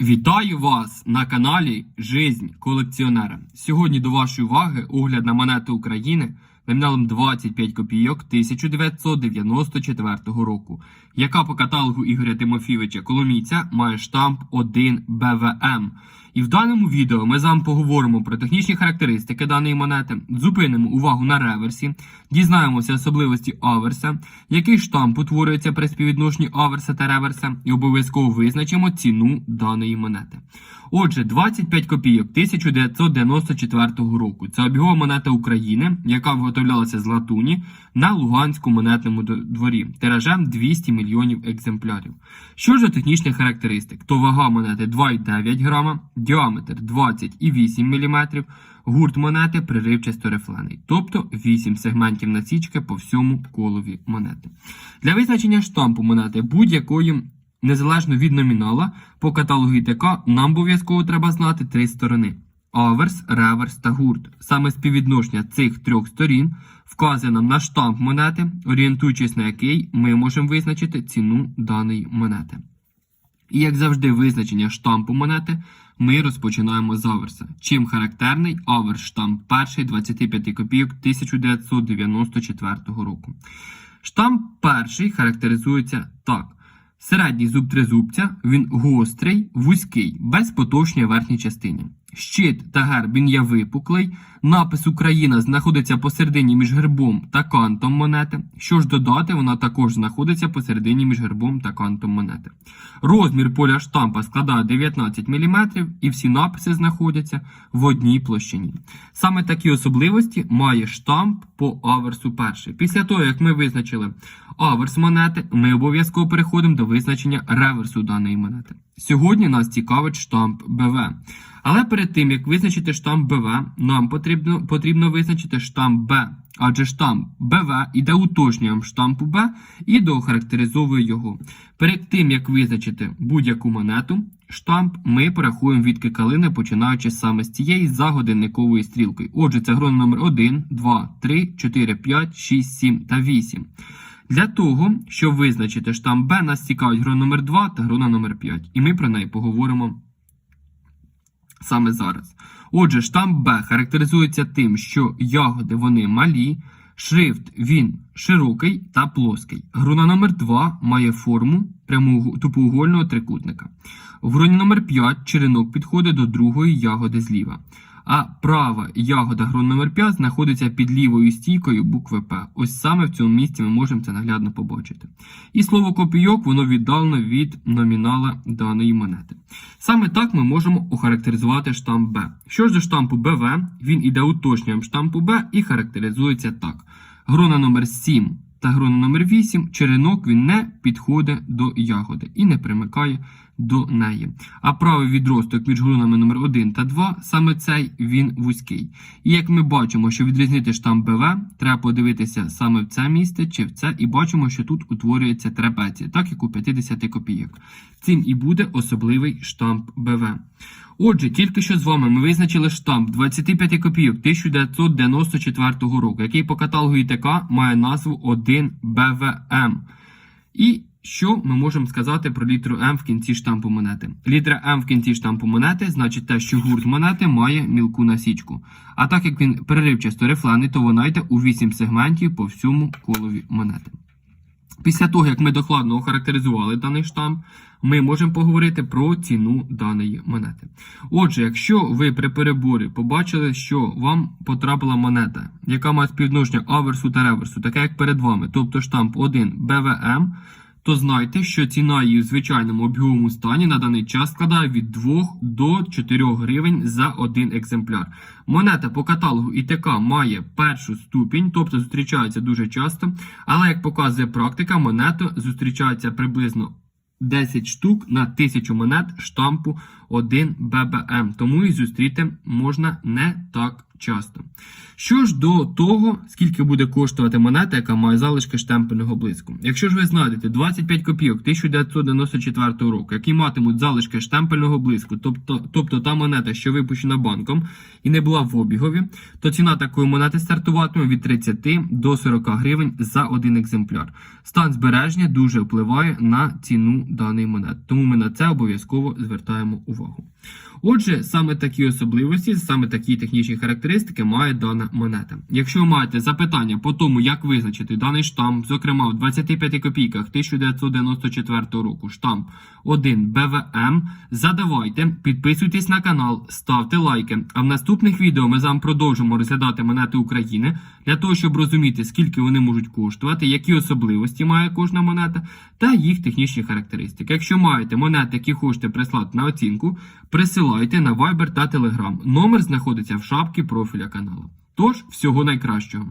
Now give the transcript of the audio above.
Вітаю вас на каналі Жизнь колекціонера. Сьогодні до вашої уваги огляд на монети України номіналом 25 копійок 1994 року, яка по каталогу Ігоря Тимофійовича Коломійця має штамп 1 БВМ. І в даному відео ми з вами поговоримо про технічні характеристики даної монети, зупинимо увагу на реверсі, дізнаємося особливості аверса, який штамп утворюється при співвідношенні аверса та реверса, і обов'язково визначимо ціну даної монети. Отже, 25 копійок 1994 року. Це обігова монета України, яка виготовлялася з латуні на Луганському монетному дворі тиражем 200 мільйонів екземплярів. Що ж до технічних характеристик, то вага монети 2,9 грама, діаметр 20,8 мм, гурт монети приривчасто рифлений, тобто 8 сегментів насічки по всьому колові монети. Для визначення штампу монети будь-якої Незалежно від номінала, по каталогу ІТК нам обов'язково треба знати три сторони: аверс, реверс та гурт. Саме співвідношення цих трьох сторін вказує нам на штамп монети, орієнтуючись на який ми можемо визначити ціну даної монети. І як завжди, визначення штампу монети ми розпочинаємо з аверса. Чим характерний аверс штамп перший 25 копійок 1994 року. Штамп перший характеризується так. Середній зуб тризубця, він гострий, вузький, без потовщення верхній частині. Щит та герб він є випуклий. Напис Україна знаходиться посередині між гербом та кантом монети. Що ж додати, вона також знаходиться посередині між гербом та кантом монети. Розмір поля штампа складає 19 мм і всі написи знаходяться в одній площині. Саме такі особливості має штамп по аверсу перший. Pісля того, як ми визначили аверс монети, ми обов'язково переходимо до визначення реверсу даної монети. Сьогодні нас цікавить штамп БВ. Але перед тим, як визначити штамп БВ, нам потрібно, потрібно визначити штамп Б. Адже штамп БВ іде уточненням штампу Б і доохарактеризовує його. Перед тим, як визначити будь-яку монету, штамп ми порахуємо відки калини, починаючи саме з цієї за годинниковою стрілкою. Отже, це грон номер 1, 2, 3, 4, 5, 6, 7 та 8. Для того, щоб визначити штамп Б, нас цікавить грона номер 2 та грона номер 5. І ми про неї поговоримо саме зараз. Отже, штамп Б характеризується тим, що ягоди вони малі, шрифт він широкий та плоский. Груна номер 2 має форму прямоуг- тупоугольного трикутника. В груні номер 5 черенок підходить до другої ягоди зліва. А права ягода грон номер 5 знаходиться під лівою стійкою букви П. Ось саме в цьому місці ми можемо це наглядно побачити. І слово копійок воно віддалено від номінала даної монети. Саме так ми можемо охарактеризувати штамп Б. Що ж до штампу БВ, він іде уточненням штампу Б і характеризується так. Грона номер 7 та грона номер 8 черенок він не підходить до ягоди і не примикає до неї. А правий відросток між гронами номер 1 та 2, саме цей він вузький. І як ми бачимо, що відрізнити штамп БВ, треба подивитися саме в це місце чи в це, і бачимо, що тут утворюється трапеція, так як у 50 копійок. Цим і буде особливий штамп БВ. Отже, тільки що з вами ми визначили штамп 25 копійок 1994 року, який по каталогу ІТК має назву 1 БВМ. І що ми можемо сказати про літеру М в кінці штампу монети? Літера М в кінці штампу монети значить те, що гурт монети має мілку насічку. А так як він переривчасто рифлений, то вона йде у 8 сегментів по всьому колові монети. Після того, як ми докладно охарактеризували даний штамп, ми можемо поговорити про ціну даної монети. Отже, якщо ви при переборі побачили, що вам потрапила монета, яка має співвідношення аверсу та реверсу, таке як перед вами, тобто штамп 1 БВМ, то знайте, що ціна її в звичайному обіговому стані на даний час складає від 2 до 4 гривень за один екземпляр. Монета по каталогу ІТК має першу ступінь, тобто зустрічається дуже часто, але як показує практика, монета зустрічається приблизно 10 штук на 1000 монет штампу 1 ББМ. Тому і зустріти можна не так часто. Що ж до того, скільки буде коштувати монета, яка має залишки штемпельного блиску. Якщо ж ви знайдете 25 копійок 1994 року, які матимуть залишки штемпельного блиску, тобто, тобто та монета, що випущена банком і не була в обігові, то ціна такої монети стартуватиме від 30 до 40 гривень за один екземпляр. Стан збереження дуже впливає на ціну даної монети, тому ми на це обов'язково звертаємо увагу. Отже, саме такі особливості, саме такі технічні характеристики має дана монета. Якщо ви маєте запитання по тому, як визначити даний штамп, зокрема в 25 копійках 1994 року, штамп 1 БВМ, задавайте, підписуйтесь на канал, ставте лайки. А в наступних відео ми з вами продовжимо розглядати монети України для того, щоб розуміти, скільки вони можуть коштувати, які особливості має кожна монета та їх технічні характеристики. Якщо маєте монети, які хочете прислати на оцінку, присилайте на Viber та Telegram. Номер знаходиться в шапці профіля каналу. Тож, всього найкращого.